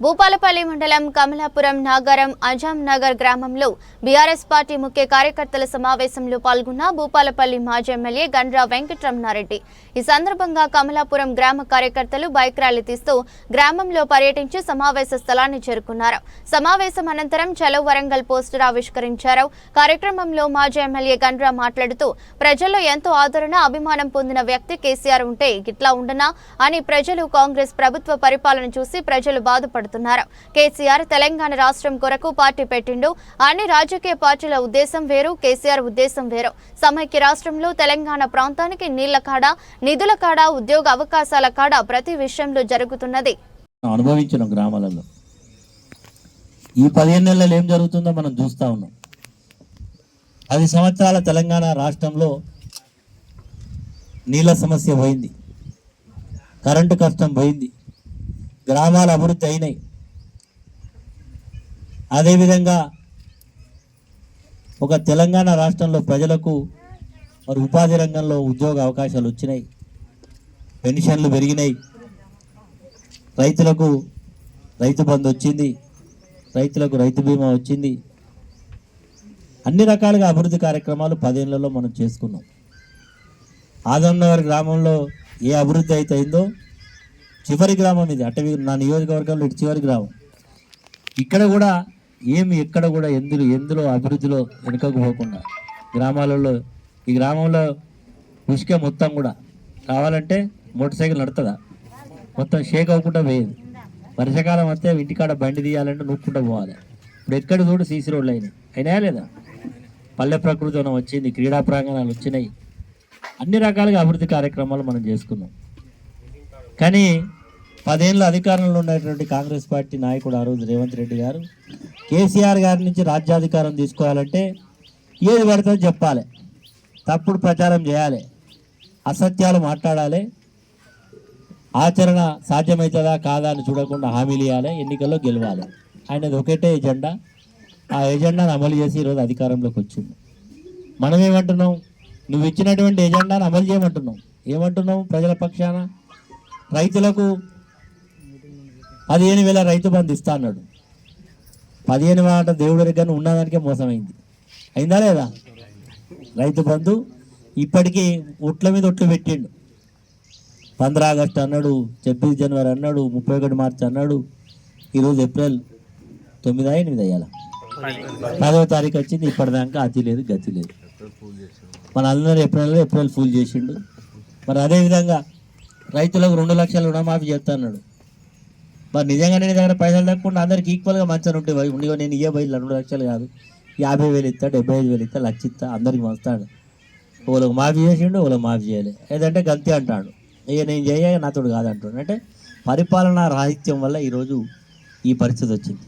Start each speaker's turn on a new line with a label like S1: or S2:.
S1: భూపాలపల్లి మండలం కమలాపురం నాగరం అజాం నగర్ గ్రామంలో BRS party ముఖ్య కార్యకర్తల సమావేశంలో పాల్గొన్న భూపాలపల్లి మాజీ ఎమ్మెల్యే గండ్రా వెంకటరమణారెడ్డి. ఈ సందర్భంగా కమలాపురం గ్రామ కార్యకర్తలు బైక్ ర్యాలీ తీస్తూ గ్రామంలో పర్యటించి సమావేశ స్థలాన్ని చేరుకున్నారు. సమావేశం అనంతరం చలో వరంగల్ పోస్టర్ ఆవిష్కరించారు. కార్యక్రమంలో మాజీ ఎమ్మెల్యే గండ్రా మాట్లాడుతూ ప్రజల్లో ఎంతో ఆదరణ అభిమానం పొందిన వ్యక్తి కేసీఆర్ ఉంటే ఇట్లా ఉండనా? అని ప్రజలు కాంగ్రెస్ ప్రభుత్వ పరిపాలన చూసి ప్రజలు బాధపడుతున్నారు. మాట్లాడుతున్నారు. కేసీఆర్ తెలంగాణ రాష్ట్రం కొరకు పార్టీ పెట్టిండు. అన్ని రాజకీయ పార్టీల ఉద్దేశం వేరు కేసీఆర్ ఉద్దేశం వేరు. సమైక్య రాష్ట్రంలో తెలంగాణ ప్రాంతానికి నీళ్ళ కాడ నిధుల కాడ ఉద్యోగ అవకాశాల కాడ ప్రతి విషయంలో జరుగుతున్నది.
S2: అనుభవించిన గ్రామాలలో ఈ పదిహేను నెలలు ఏం జరుగుతుందో మనం చూస్తూ ఉన్నాం. పది సంవత్సరాల తెలంగాణ రాష్ట్రంలో నీళ్ళ సమస్య పోయింది. కరెంటు కష్టం పోయింది. గ్రామాలు అభివృద్ధి అయినాయి. అదేవిధంగా ఒక తెలంగాణ రాష్ట్రంలో ప్రజలకు మరి ఉపాధి రంగంలో ఉద్యోగ అవకాశాలు వచ్చినాయి. పెన్షన్లు పెరిగినాయి. రైతులకు రైతు బంధు వచ్చింది. రైతులకు రైతు బీమా వచ్చింది. అన్ని రకాలుగా అభివృద్ధి కార్యక్రమాలు పదేళ్ళలో మనం చేసుకున్నాం. ఆదమ్నగర్ గ్రామంలో ఏ అభివృద్ధి అయితే అయిందో చివరి గ్రామం ఇది. అటవీ నా నియోజకవర్గంలో ఇటు చివరి గ్రామం. ఇక్కడ కూడా ఏమి ఎక్కడ కూడా ఎందులో ఎందులో అభివృద్ధిలో వెనుకకు పోకుండా గ్రామాలలో ఈ గ్రామంలో ఇసుక మొత్తం కూడా కావాలంటే మోటార్ సైకిల్ నడుతుందా? మొత్తం షేక్ అవ్వకుండా పోయేది. వర్షాకాలం వస్తే ఇంటికాడ బండి తీయాలంటే నూక్కుంటూ పోవాలి. ఇప్పుడు ఎక్కడ చూడు సీసీ రోడ్లు అయినాయి. అయినాయా లేదా? పల్లె ప్రకృతి వచ్చింది క్రీడా ప్రాంగణాలు వచ్చినాయి. అన్ని రకాలుగా అభివృద్ధి కార్యక్రమాలు మనం చేసుకున్నాం. కానీ పదేళ్ళ అధికారంలో ఉన్నటువంటి కాంగ్రెస్ పార్టీ నాయకుడు ఆ రోజు రేవంత్ రెడ్డి గారు. కేసీఆర్ గారి నుంచి రాజ్యాధికారం తీసుకోవాలంటే ఏది పడుతుందో చెప్పాలి. తప్పుడు ప్రచారం చేయాలి. అసత్యాలు మాట్లాడాలి. ఆచరణ సాధ్యమవుతుందా కాదా అని చూడకుండా హామీలు ఇవ్వాలి. ఎన్నికల్లో గెలవాలి. ఆయనది ఒకటే ఎజెండా. ఆ ఎజెండాను అమలు చేసి ఈరోజు అధికారంలోకి వచ్చింది. మనం ఏమంటున్నాం నువ్వు ఇచ్చినటువంటి ఎజెండాను అమలు చేయమంటున్నావు ఏమంటున్నావు? ప్రజల పక్షాన? రైతులకు పదిహేను వేల రైతు బంధు ఇస్తా అన్నాడు. పదిహేను మాట దేవుడి దగ్గర ఉన్నదానికే మోసమైంది. అయిందా లేదా? రైతు బంధు ఇప్పటికీ ఒట్ల మీద ఒట్లు పెట్టిండు. పంద్ర ఆగస్టు అన్నాడు ఛబ్బీస్ జనవరి అన్నాడు ముప్పై ఒకటి మార్చి అన్నాడు ఈరోజు ఏప్రిల్ తొమ్మిది ఎనిమిది అయ్యాల పదవ తారీఖు వచ్చింది ఇప్పటిదాకా అతి లేదు గతి లేదు. మన అందరూ ఏప్రిల్లో ఏప్రిల్ ఫుల్ చేసిండు. మరి అదేవిధంగా రైతులకు రెండు లక్షల రుణమాఫీ చేస్తా అన్నాడు. మరి నిజంగానే నీ దగ్గర పైసలు తక్కువ అందరికి ఈక్వల్గా మంచిగా ఉంటే ఉండి నేను ఇయ్య పోయి రెండు లక్షలు కాదు. యాభై వేలు ఇస్తా డెబ్బై ఐదు వేలు ఇస్తా లక్ష ఇస్తా అందరికి వస్తాడు. ఒకళ్ళకి మాఫీ చేసిండు ఒకళ్ళకి మాఫీ చేయలే. ఏదంటే గంతి అంటాడు. ఇక నేను చేయ నాతోడు కాదంటాడు. అంటే పరిపాలనా రాహిత్యం వల్ల ఈరోజు ఈ పరిస్థితి వచ్చింది.